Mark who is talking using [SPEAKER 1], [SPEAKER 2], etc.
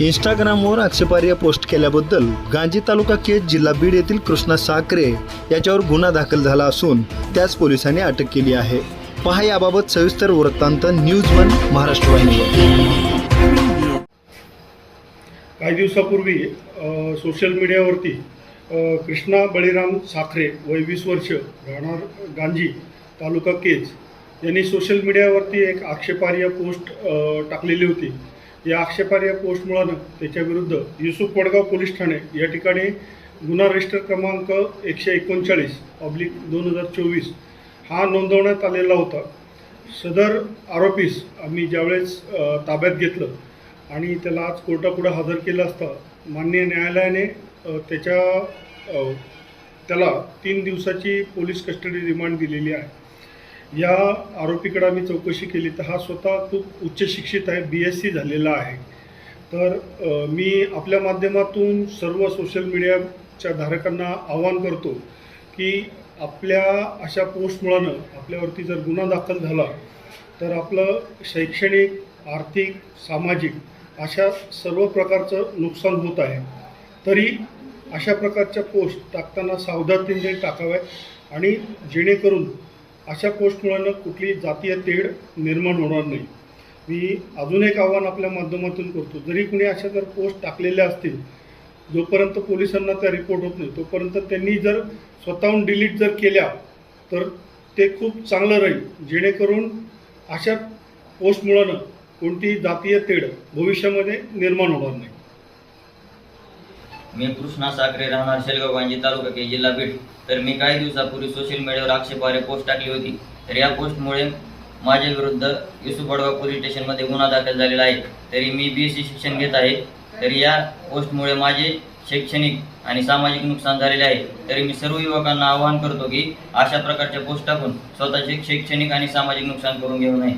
[SPEAKER 1] इंस्टाग्रामवर आक्षेपार्ह पोस्ट केल्याबद्दल गांजी तालुका केज जिल्हा बीड येथील कृष्णा साखरे याच्यावर गुन्हा दाखल झाला असून त्याच पोलिसांनी अटक केली आहे. पहा याबाबत सविस्तर वृत्तांत न्यूज वन महाराष्ट्र वाहिनीवर
[SPEAKER 2] काही दिवसापूर्वी सोशल मीडियावरती कृष्णा बळीराम साखरे वय वीस वर्ष राहणार गांजी तालुका केज यांनी सोशल मीडियावरती एक आक्षेपार्ह पोस्ट टाकलेली होती. या आक्षेपार्ह पोस्टमुळं त्याच्याविरुद्ध युसुफ वडगाव पोलीस ठाणे या ठिकाणी गुन्हा रजिस्टर क्रमांक एकशे एकोणचाळीस पब्लिक दोन हजार चोवीस हा नोंदवण्यात आलेला होता. सदर आरोपीस आम्ही ज्यावेळेस ताब्यात घेतलं आणि त्याला आज कोर्टापुढे हजर केलं असता माननीय न्यायालयाने त्याच्या त्याला तीन दिवसाची पोलीस कस्टडी रिमांड दिलेली आहे. या आरोपीकडे आम्ही चौकशी केली तर हा स्वतः खूप उच्च शिक्षित आहे बी एस सी झालेला आहे. तर मी आपल्या माध्यमातून सर्व सोशल मीडियाच्या धारकांना आवाहन करतो की आपल्या अशा पोस्टमुळानं आपल्यावरती जर गुन्हा दाखल झाला तर आपलं शैक्षणिक आर्थिक सामाजिक अशा सर्व प्रकारचं नुकसान होत आहे. तरी अशा प्रकारच्या पोस्ट टाकताना सावधानतेने टाकाव्यात आणि जेणेकरून अशा पोस्टमुळानं कुठली जातीय तेढ निर्माण होणार नाही. मी अजून एक आव्हान आपल्या माध्यमातून करतो. जरी कुणी अशा जर पोस्ट टाकलेल्या असतील जोपर्यंत पोलिसांना त्या रिपोर्ट होत नाही तोपर्यंत त्यांनी जर स्वतःहून डिलीट जर केल्या तर ते खूप चांगलं राहील. जेणेकरून अशा पोस्टमुळं कोणतीही जातीय तेढ भविष्यामध्ये निर्माण होणार नाही.
[SPEAKER 3] मी कृष्णा साखरे राहणार शेलगाव गांजी तालुका के जिल्हा बीड. तर मी काही दिवसापूर्वी सोशल मीडियावर आक्षेपारे पोस्ट टाकली होती. तर या पोस्टमुळे माझ्या विरुद्ध युसुफ बडगाव पोलीस स्टेशनमध्ये गुन्हा दाखल झालेला आहे. तरी मी बी एस सी शिक्षण घेत आहे. तर या पोस्टमुळे माझे शैक्षणिक आणि सामाजिक नुकसान झालेले आहे. तरी मी सर्व युवकांना आवाहन करतो की अशा प्रकारच्या पोस्ट टाकून स्वतःचे शैक्षणिक आणि सामाजिक नुकसान करून घेऊ नये.